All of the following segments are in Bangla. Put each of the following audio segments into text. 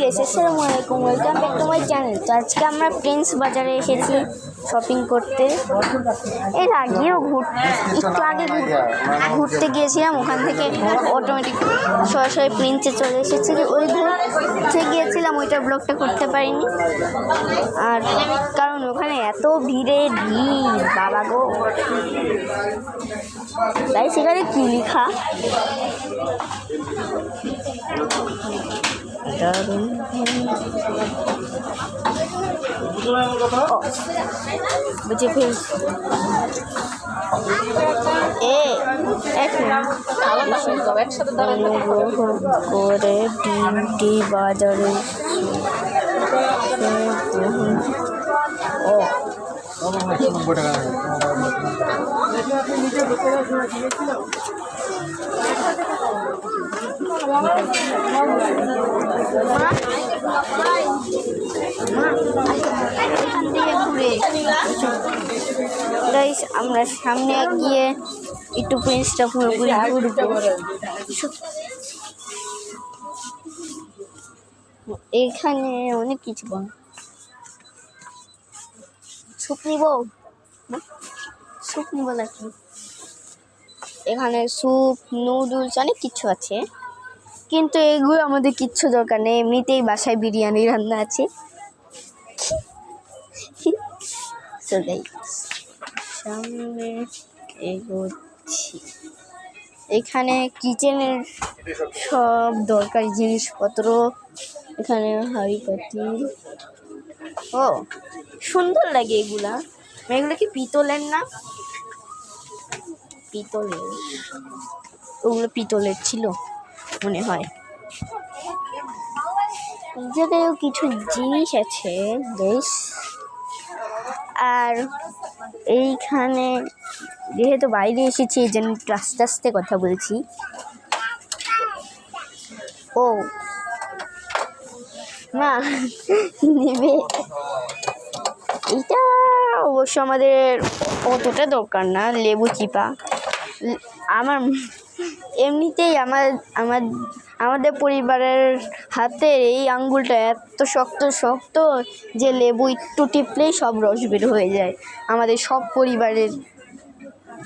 গেছে আসসালামু আলাইকুম। Welcome back to my channel তো আজকে আমরা প্রিন্স বাজারে এসেছি শপিং করতে। এর আগেও ঘুর একটু আগে ঘুরতে গিয়েছিলাম, ওখান থেকে অটোমেটিক সরাসরি প্রিন্সে চলে এসেছি। ওই ঘুরতে গিয়েছিলাম, ওইটা ব্লগটা করতে পারিনি। আর কারণ ওখানে এত ভিড়ে ভিড়, বাবা গো। তাই সেখানে কি লেখা? দারুণ বুঝে ফেলছি এ এক করে ডিমটি বাজারে ও আমরা সামনে গিয়ে একটু প্রিন্সটা পুরোপুরি ঘুরবো। এখানে অনেক কিছু পান স্যুপ নিব? স্যুপ নিব নাকি? এখানে স্যুপ নুডলস অনেক কিছু আছে। কিন্তু এগুলো আমাদের কিচ্ছু দরকার নেই। এমনিতেই বাসায় বিরিয়ানি রান্না আছে। সামনে এগোচ্ছি। এখানে কিচেনের সব দরকারি জিনিসপত্র। এখানে হাঁড়ি পাতিল। ও, সুন্দর লাগে এগুলা। এগুলো কি পিতলের না? পিতলের, ওগুলো পিতলের ছিল, মনে হয়। জায়গায়ও কিছু জিনিস আছে, বেশ। আর এইখানে, যেহেতু বাইরে এসেছি, এই জন্য একটু আস্তে আস্তে কথা বলছি। ও, না, নেবে। এটা অবশ্য আমাদের অতটা দরকার না, লেবু চিপা। আমার এমনিতেই আমার আমার, আমাদের পরিবারের হাতে এই আঙ্গুলটা এত শক্ত শক্ত যে লেবু একটু টিপলেই সব রস বের হয়ে যায়। আমাদের সব পরিবারের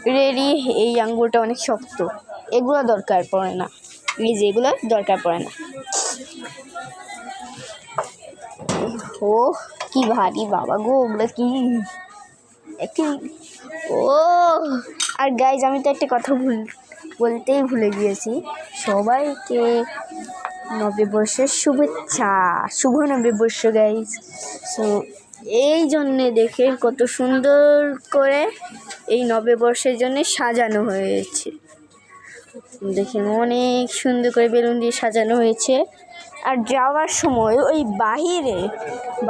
রেডি এই আঙ্গুলটা অনেক শক্ত। এগুলো দরকার পড়ে না। এই যে এগুলো দরকার পড়ে না। ও, কি ভারী বাবা গো, ওগুলো কি? একটি ও! আর গাইজ আমি তো একটা কথা ভুল, বলতেই ভুলে গিয়েছি। সবাইকে নববর্ষের শুভেচ্ছা, শুভ নববর্ষ গাইজ সো এই জন্যে দেখে কত সুন্দর করে এই নববর্ষের জন্য সাজানো হয়েছে। দেখেন অনেক সুন্দর করে বেলুন দিয়ে সাজানো হয়েছে। আর যাওয়ার সময় ওই বাহিরে,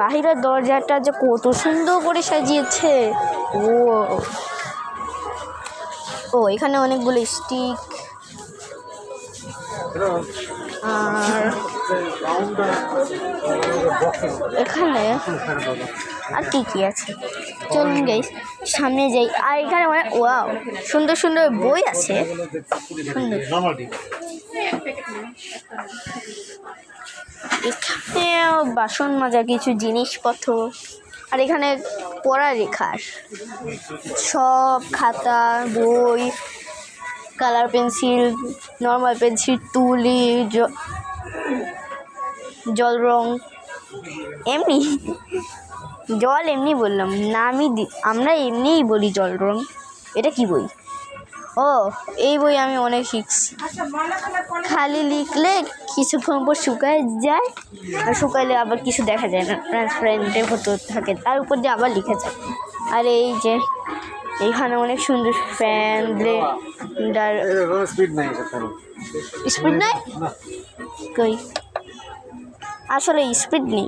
বাহিরের দরজাটা যে কত সুন্দর করে সাজিয়েছে। ও ও, এখানে অনেকগুলো স্টিক আর এখানে আর কি কি আছে? চলুন যাই সামনে যাই। আর এখানে অনেক ওয়াও সুন্দর সুন্দর বই আছে। সুন্দর। এখানেও বাসন মাজার কিছু জিনিসপত্র। আর এখানে পড়া লেখার সব খাতা, বই, কালার পেন্সিল, নর্মাল পেন্সিল, তুলি জল রং, এমনি। জল এমনি বললাম, না আমি আমরা এমনিই বলি জল রং। এটা কি বই? ও, এই বই আমি অনেক শিখছি। খালি লিখলে কিছুক্ষণ পর শুকায় যায়, আর শুকাইলে আবার কিছু দেখা যায় না। ট্রান্সপারেন্টের হতে থাকে, তার উপর দিয়ে আবার লিখে যায়। আর এই যে, এইখানে অনেক সুন্দর ফ্যান ব্লেন্ডার স্পিড নাই স্পিড নাই? কই? আসলে স্পিড নেই।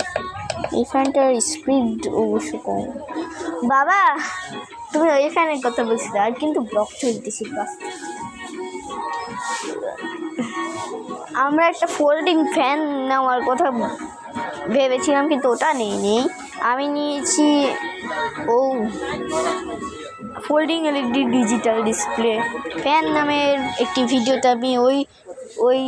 এই ফ্যানটার স্পিড অবশ্য কম। বাবা! তুমি ওই ফ্যানের কথা বলছিলে আর কিন্তু ব্লক চলতেছি আমরা একটা ফোল্ডিং ফ্যান নেওয়ার কথা ভেবেছিলাম, কিন্তু ওটা নেই নেই। আমি নিয়েছি, ও folding LED digital display fan নামের একটি ভিডিওতে আমি ওই ওই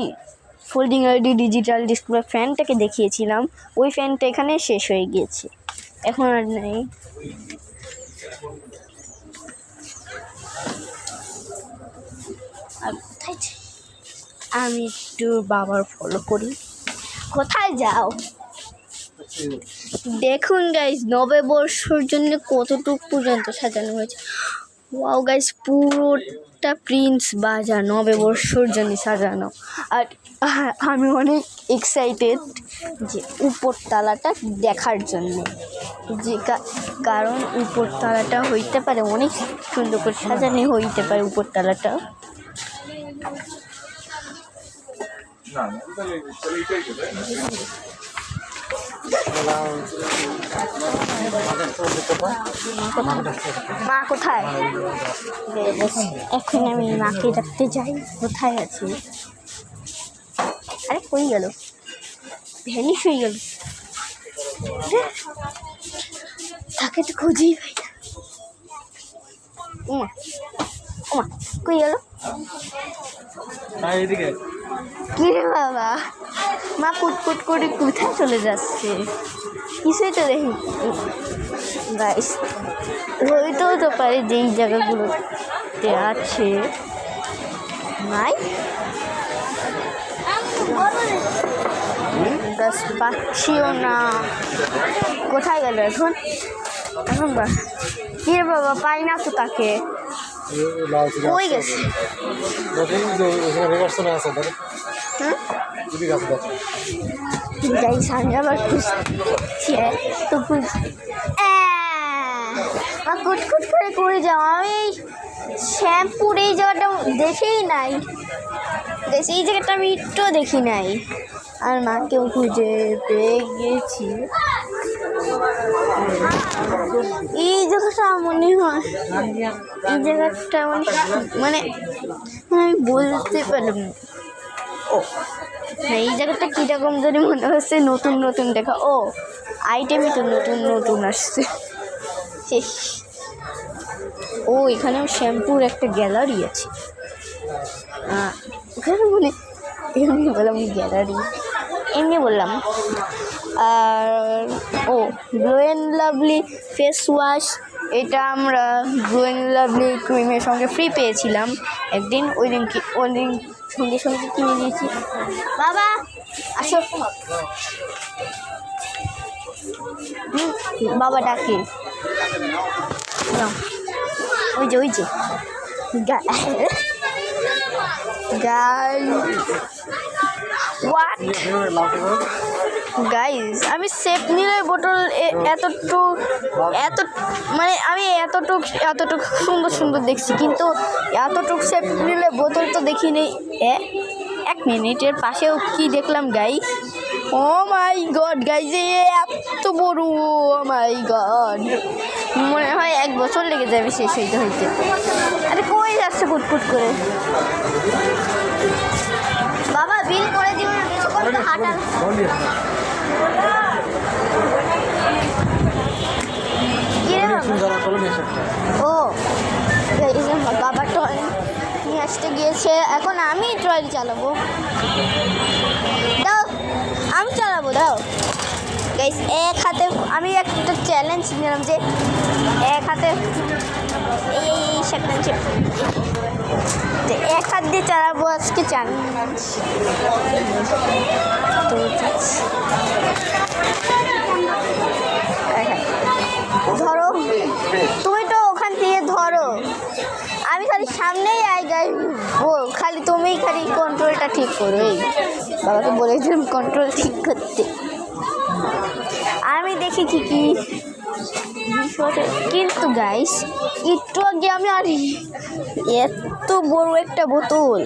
ফোল্ডিং আইডি ডিজিটাল ডিসপ্লে ফ্যানটাকে দেখিয়েছিলাম। ওই ফ্যানটা এখানে শেষ হয়ে গিয়েছে। এখন আর নেই। আর কোথায় যাই? আমি একটু বাবার ফলো করি। কোথায় যাও? দেখুন গাইজ নববর্ষর জন্য কতটুক পর্যন্ত সাজানো হয়েছে। ওয়াও গাইজ পুরোটা প্রিন্স বাজার নববর্ষর জন্য সাজানো। আর আর আমি অনেক এক্সাইটেড যে উপরতলাটা দেখার জন্য। যে কারণ উপরতলাটা হইতে পারে অনেক সুন্দর করে সাজানো হইতে পারে উপরতলাটা। মা কোথায়? এখন আমি মাকে ডাকতে যাই, কোথায় আছে? আরে, কই গেল? ভ্যানিশ হয়ে গেল। তাকে তো খুঁজেই পাই না। উমা কই গেল? হ্যাঁ কি রে বাবা? মা কুটকুট করে কোথায় চলে যাচ্ছে? কিছুই তো দেখি গাইস হইতেও তো পারে যেই জায়গাগুলোতে আছে। নাই? গাছ পাচ্ছিও না। কোথায় গেল এখন? এখন বা কি রে বাবা পাই না তো তাকে। গেছে। সামনে আবার খুঁজছে কুটকুট করে করে আমি শ্যাম্পুর এই জায়গাটা দেখেই নাই। এই জায়গাটা আমি একটু দেখি নাই। আর মাকেও খুঁজে পেয়ে গেছি। এই জায়গাটা মনে হয়। এই জায়গাটা মানে মানে আমি বলতে পারলাম ও হ্যাঁ এই জায়গাটা কীরকম জানি মনে হচ্ছে, নতুন নতুন দেখা। ও আইটেমই তো নতুন নতুন আসছে। শেষ। ও এখানেও শ্যাম্পুর একটা গ্যালারি আছে। ওখানে মানে এমনি বললাম গ্যালারি এমনি বললাম। আর, ও গ্লো লাভলি ফেস ওয়াশ এটা আমরা গ্লো লাভলি ক্রিমের সঙ্গে ফ্রি পেয়েছিলাম। একদিন, ওই দিন ওই দিন সঙ্গে সঙ্গে কিনে দিয়েছি বাবা, আসো। বাবা ডাকে। ওই যে ওই যে। গাই হোয়াট গাইজ আমি সেফ নিলে বোতল এতটুক, এত মানে আমি এতটুক এতটুক সুন্দর সুন্দর দেখছি, কিন্তু এতটুক সেফ নিলে বোতল তো দেখিনি। এক মিনিটের পাশেও কি দেখলাম guys oh my god guys এত বড়, ও মাই গড মনে হয় এক বছর লেগে যাবে শেষ হইতে হইতে। আরে কই যাচ্ছে কুটকুট করে? বাবা বিল করে দিও না কিছুক্ষণ তো হাঁটা বলি কি রে বাবা? চলো নিয়ে ও বাবা টয় নিয়ে আসতে গিয়েছে। এখন আমি ট্রলি চালাবো। দাও, আমি চালাবো, দাও। গাইস এক হাতে আমি একটা চ্যালেঞ্জ নিলাম যে এক হাতে এই এই চ্যালেঞ্জ এক হাত দিয়ে চালাবো আজকে চ্যালেঞ্জ তো যাচ্ছি। এই হ্যাঁ। ধরো তুমি তো ওখান থেকে ধরো। আমি খালি সামনেই আই যাই ও, খালি তুমি খালি কন্ট্রোলটা ঠিক করো, এই। বাবাকে বলেছিলাম কন্ট্রোল ঠিক করতে। আমি দেখি কি কি কিন্তু গাইস একটু আগে আমি আর এত বড় একটা বোতল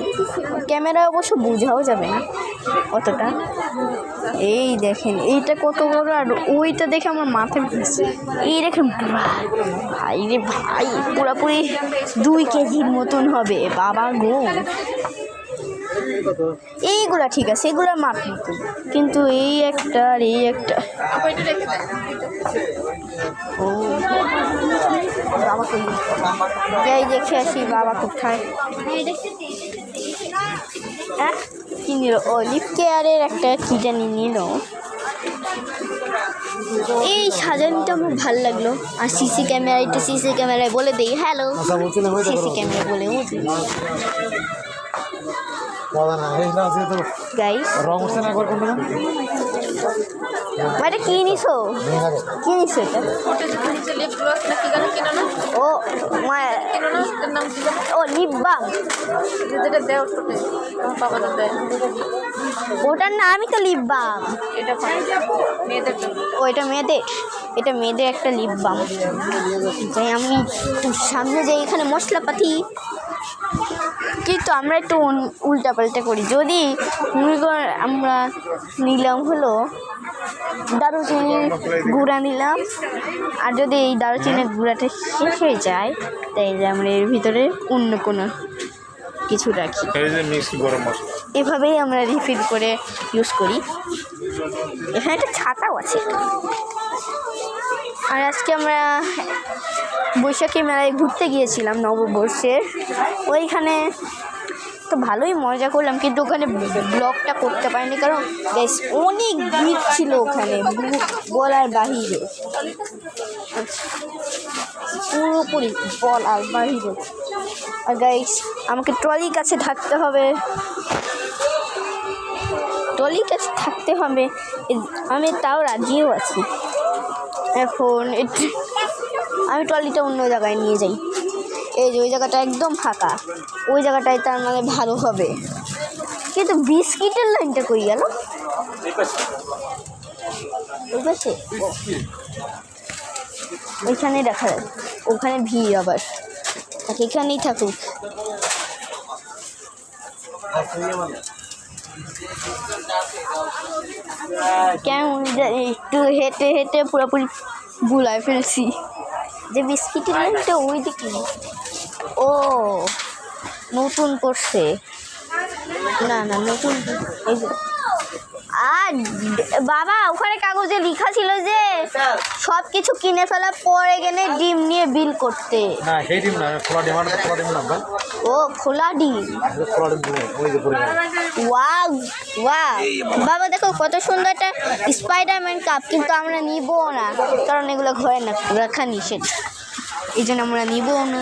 ক্যামেরা অবশ্য বোঝাও যাবে না অতটা এই দেখেন, এইটা কত বড় আর ওইটা দেখে আমার মাথায় ঘুরছে। এই দেখেন, ভাই রে ভাই, পুরোপুরি দুই কেজির মতন হবে। বাবা গো। এইগুলা ঠিক আছে এগুলা মাপ কিন্তু এই একটা আর এই একটা। ও। যাই দেখে আসি বাবা কোথায়। হ্যাঁ কি নিল? ও লিপ কেয়ারের একটা কি জানি নিল। এই সাজানোটা আমার ভালো লাগল। আর সিসি ক্যামেরা একটু সিসি ক্যামেরায় বলে দিই হ্যালো। আচ্ছা সিসি ক্যামেরা বলে বুঝলি এটা কি নিছো? কি নিছো ও ও লিপ বাম যে যেটা দেয়। ওটার নামই তো লিপ বাম এটা ও এটা মেয়েদের। এটা মেয়েদের একটা লিপ বাম আমি সামনে যাই এখানে মশলাপাতি কিন্তু আমরা একটু উল্টা পাল্টা করি। যদি আমরা নিলাম হলো দারুচিনির গুঁড়া নিলাম আর যদি এই দারুচিনির গুঁড়াটা শেষ হয়ে যায় তাইলে আমরা এর ভিতরে অন্য কোনো কিছু রাখি। এভাবেই আমরা রিফিল করে ইউজ করি। এখানে একটা ছাতাও আছে। আর আজকে আমরা বৈশাখী মেলায় ঘুরতে গিয়েছিলাম নববর্ষের। ওইখানে তো ভালোই মজা করলাম, কিন্তু ওখানে ব্লগটা করতে পারিনি কারণ বেশ অনেক ভিড় ছিল ওখানে বলার বাহিরে। পুরোপুরি বলার বাহিরে। আর গাইস আমাকে ট্রলির কাছে থাকতে হবে। ট্রলির কাছে থাকতে হবে। আমি তাও রাজিও আছি। এখন আমি ট্রলিটা অন্য জায়গায় নিয়ে যাই। এই যে, ওই জায়গাটা একদম ফাঁকা। ওই জায়গাটায় তার মানে ভালো হবে। কিন্তু বিস্কিটের লাইনটা কই গেল। ওইখানে দেখা যায় ওখানে ভিড় আবার। এখানেই থাকুক। কেমন একটু হেঁটে হেঁটে পুরোপুরি গুলায় ফেলছি। যে বিস্কিটের লাইনটা ওই দিকে ও নতুন করছে। না না নতুন এই যে আর বাবা ওখানে কাগজে লেখা ছিল যে সব কিছু কিনে ফেলার পরে গেলে ডিম নিয়ে বিল করতে। না সেই ডিম না খোলা ডিম খোলা ডিম না ও খোলা ডিম? খোলা ডিম ওই যে পড়ে ওয়াও ওয়াও। বাবা দেখো কত সুন্দর একটা স্পাইডারম্যান কাপ কিন্তু আমরা নিব না কারণ এগুলো ঘরে না রাখা নিষেধ। এই জন্য আমরা নিব না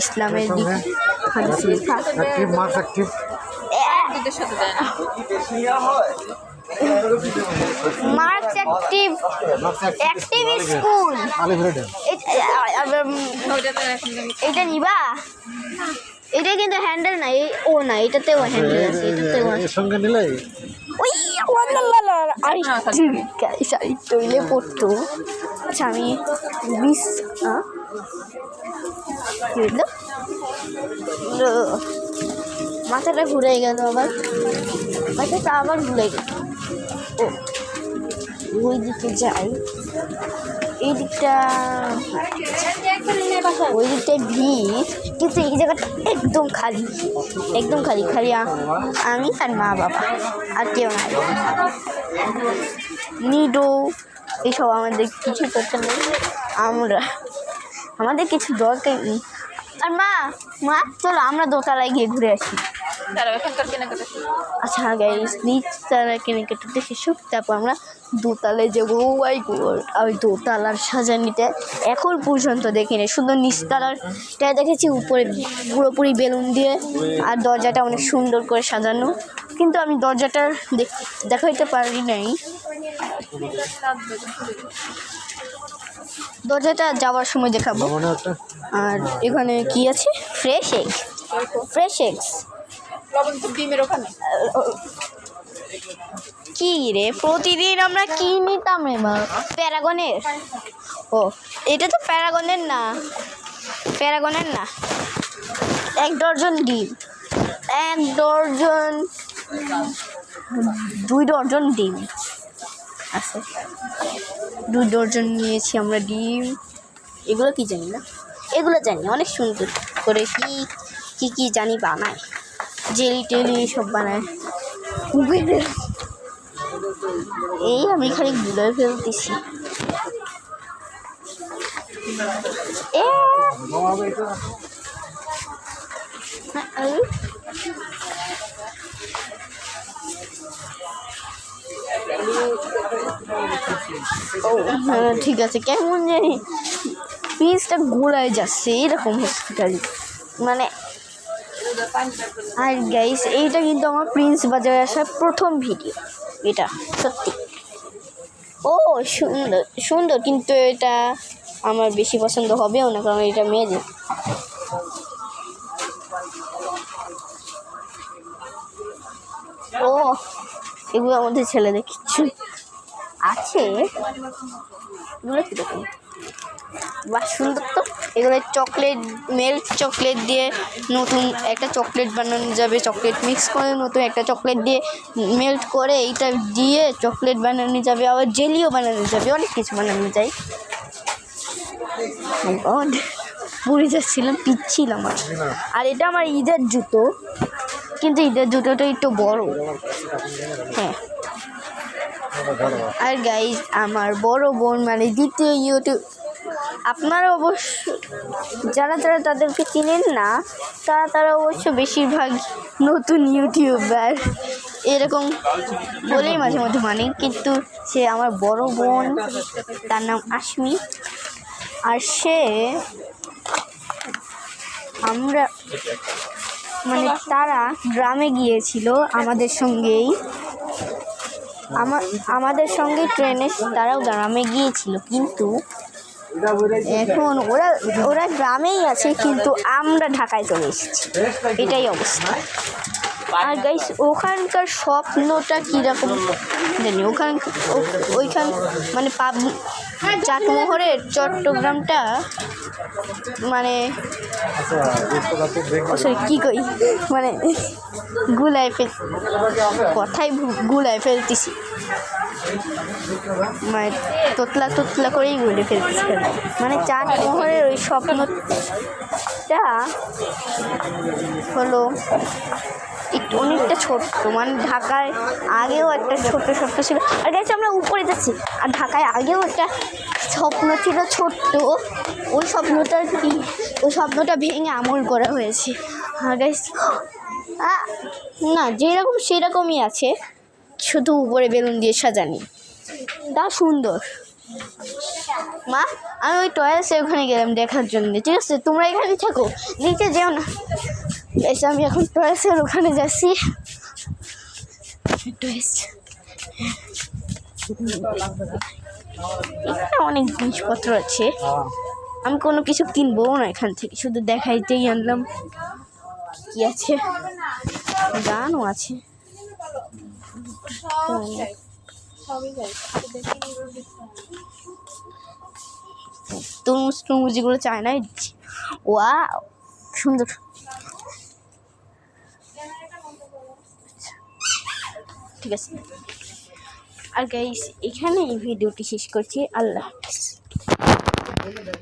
ইসলামের দিক। দিদির সাথে দেয় না। Marks active active school. এটা নিবা? এটা কিন্তু হ্যান্ডেল না এই ও না এটাতেও হ্যান্ডেল আছে এটাতেও আছে। এর সঙ্গে নিলে? ওই আরেকটু হইলে পড়তো। আচ্ছা আমি বিশ হ্যাঁ? ও, মাথাটা ঘুরে গেল আবার। মাথাটা আবার ঘুরে গেল। ও, ওই দিকে যাই। এই দিকটা ওই দিকটায় ভিড়, কিন্তু এই জায়গাটা একদম খালি। একদম খালি খালি আমি আর মা বাবা, আর কেউ নাই নিডো এইসব আমাদের কিছু করতে নেই। আমরা, আমাদের কিছু দরকার নেই। আর মা মা চলো আমরা দোতলায় গিয়ে ঘুরে আসি। আচ্ছা গাইস নিচ তারা কেনাকাটা দেখে শুক তারপর আমরা দোতলায় যাব। ওয়াই গড ওই দোতলার সাজানিটা এখন পর্যন্ত দেখিনি। শুধু নিচতলারটা দেখেছি উপরে পুরোপুরি বেলুন দিয়ে আর দরজাটা অনেক সুন্দর করে সাজানো। কিন্তু আমি দরজাটা দেখ- দেখাইতে পারি নাই। দরজাটা যাওয়ার সময় দেখাবো। আর এখানে কি আছে? ফ্রেশ এগ ফ্রেশ এগস লবণ তো ডিমের ওখানে। কি রে প্রতিদিন আমরা কি নিতাম রে মা প্যারাগনের? ও এটা তো প্যারাগনের না। প্যারাগনের না। এক ডর্জন ডিম। এক ডর্জন দুই ডর্জন ডিম আছে। দুই ডর্জন নিয়েছি, আমরা ডিম। এগুলো কি জানি না? এগুলো জানি অনেক সুন্দর করে কি কি কি জানি বানায়। জেলি টেলি সব বানায়। এই আমি খালি গুলোয় ফেলতেছি। এ! ও হ্যাঁ ঠিক আছে। কেমন জানি পিসটা ঘোরায় যাচ্ছে, এরকম হসপিটাল মানে আর গাইস এইটা কিন্তু আমার প্রিন্স বাজারে আসার প্রথম ভিডিও এটা, সত্যি। ও, সুন্দর সুন্দর, কিন্তু এটা আমার বেশি পছন্দ হবেও না, কারণ এটা মেয়েদের ও এগুলোর আমাদের ছেলেদের কিচ্ছু আছে। এগুলো কীরকম বাহ সুন্দর তো। এগুলো চকলেট মিল্ক চকলেট দিয়ে নতুন একটা চকলেট বানানো যাবে। চকলেট মিক্স করে নতুন একটা চকলেট দিয়ে মেল্ট করে এইটা দিয়ে চকলেট বানানো যাবে। আবার জেলিও বানানো যাবে। অনেক কিছু বানানো যায়। God, পড়ে যাচ্ছিলাম পিচ্ছিলাম আর আর এটা আমার ঈদের জুতো। কিন্তু ঈদের জুতোটা একটু বড়। হ্যাঁ। আর গাইজ আমার বড় বোন মানে দ্বিতীয় ইউটিউব আপনারা অবশ্য, যারা যারা তাদেরকে চিনেন না, তারা তারা অবশ্য বেশিরভাগ নতুন ইউটিউবার। এরকম বলেই মাঝে মধ্যে মানে কিন্তু সে আমার বড় বোন, তার নাম আশমি। আর সে, আমরা মানে তারা গ্রামে গিয়েছিল আমাদের সঙ্গেই। আমাদের সঙ্গে ট্রেনে তারাও গ্রামে গিয়েছিল, কিন্তু এখন ওরা ওরা গ্রামেই আছে, কিন্তু আমরা ঢাকায় চলে এসেছি। এটাই অবস্থা। আর গাইস ওখানকার স্বপ্নটা কীরকম জানি? ওখান ওইখান মানে পাব চাটমোহরের চট্টগ্রামটা মানে সরি কী কই? মানে গুলায় ফেল কথাই গুলায় ফেলতেছি। মানে তোতলা তোতলা করেই গুলে ফেলতেছি মানে চার মোহরের ওই স্বপ্নটা হলো একটু অনেকটা ছোট্ট মানে ঢাকায় আগেও একটা ছোট্ট ছোট্ট ছিল। আর গেছে আমরা উপরে যাচ্ছি। আর ঢাকায় আগেও একটা স্বপ্ন ছিল ছোট্ট। ওই স্বপ্নটা ওই স্বপ্নটা ভেঙে আমল করা হয়েছে। আর গাইস না, যেরকম সেরকমই আছে। শুধু উপরে বেলুন দিয়ে সাজানি। তা সুন্দর। মা, আমি ওই টয়েসে ওখানে গেলাম দেখার জন্য। ঠিক আছে? তোমরা এখানে থাকো। নিচে যেও না। এসে আমি এখন টয়েসের ওখানে যাচ্ছি। টয়েস এখানে অনেক জিনিসপত্র আছে। আমি কোনো কিছু কিনবো না এখান থেকে, শুধু দেখাইতেই আনলাম কি আছে। গানও আছে। তরমুজ টরমুজ যেগুলো চায়নায় দিচ্ছি। ওয়া সুন্দর। ঠিক আছে। আর গাইস এখানে এই ভিডিওটি শেষ করছি। আল্লাহ হাফিজ।